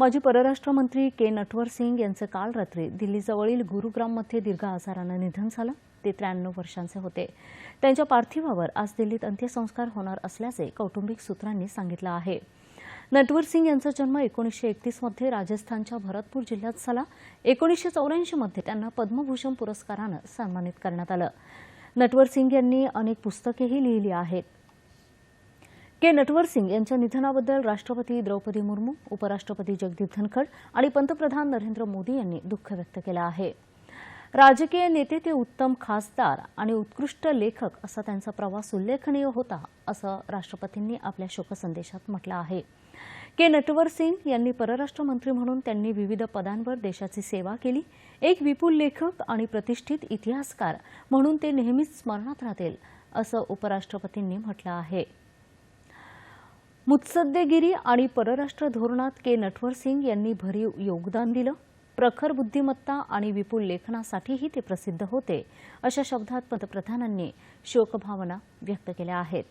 माजी परराष्ट्र मंत्री के नटवर सिंग यांचं काल रात्री दिल्लीजवळील गुरुग्राममध्ये दीर्घ आजारानं निधन झालं. ते त्र्याण्णव वर्षांचे होते. त्यांच्या पार्थिवावर आज दिल्लीत अंत्यसंस्कार होणार असल्याचे कौटुंबिक सूत्रांनी सांगितलं आहे. नटवर सिंग यांचा जन्म एकोणीसशे एकतीसमध्ये राजस्थानच्या भरतपूर जिल्ह्यात झाला. एकोणीसशे चौऱ्याऐंशीमध्ये त्यांना पद्मभूषण पुरस्कारानं सन्मानित करण्यात आलं. नटवर सिंग यांनी अनेक पुस्तकेही लिहिली आहेत. के नटवर सिंग यांच्या निधनाबद्दल राष्ट्रपती द्रौपदी मुर्मू उपराष्ट्रपती जगदीप धनखड आणि पंतप्रधान नरेंद्र मोदी यांनी दुःख व्यक्त केलं आहे. राजकीय नेते ते उत्तम खासदार आणि उत्कृष्ट लेखक असा त्यांचा प्रवास उल्लेखनीय होता असं राष्ट्रपतींनी आपल्या शोकसंदेशात म्हटलं आहे. के नटवर सिंग यांनी परराष्ट्र मंत्री म्हणून त्यांनी विविध पदांवर देशाची सेवा केली. एक विपुल लेखक आणि प्रतिष्ठित इतिहासकार म्हणून ते नेहमीच स्मरणात राहतील असं उपराष्ट्रपतींनी म्हटलं आहे. मुत्सद्देगिरी आणि परराष्ट्र धोरणात के. नटवर सिंग यांनी भरीव योगदान दिलं. प्रखर बुद्धिमत्ता आणि विपुल लेखनासाठीही ते प्रसिद्ध होते अशा शब्दात पंतप्रधानांनी शोकभावना व्यक्त केल्या आहेत.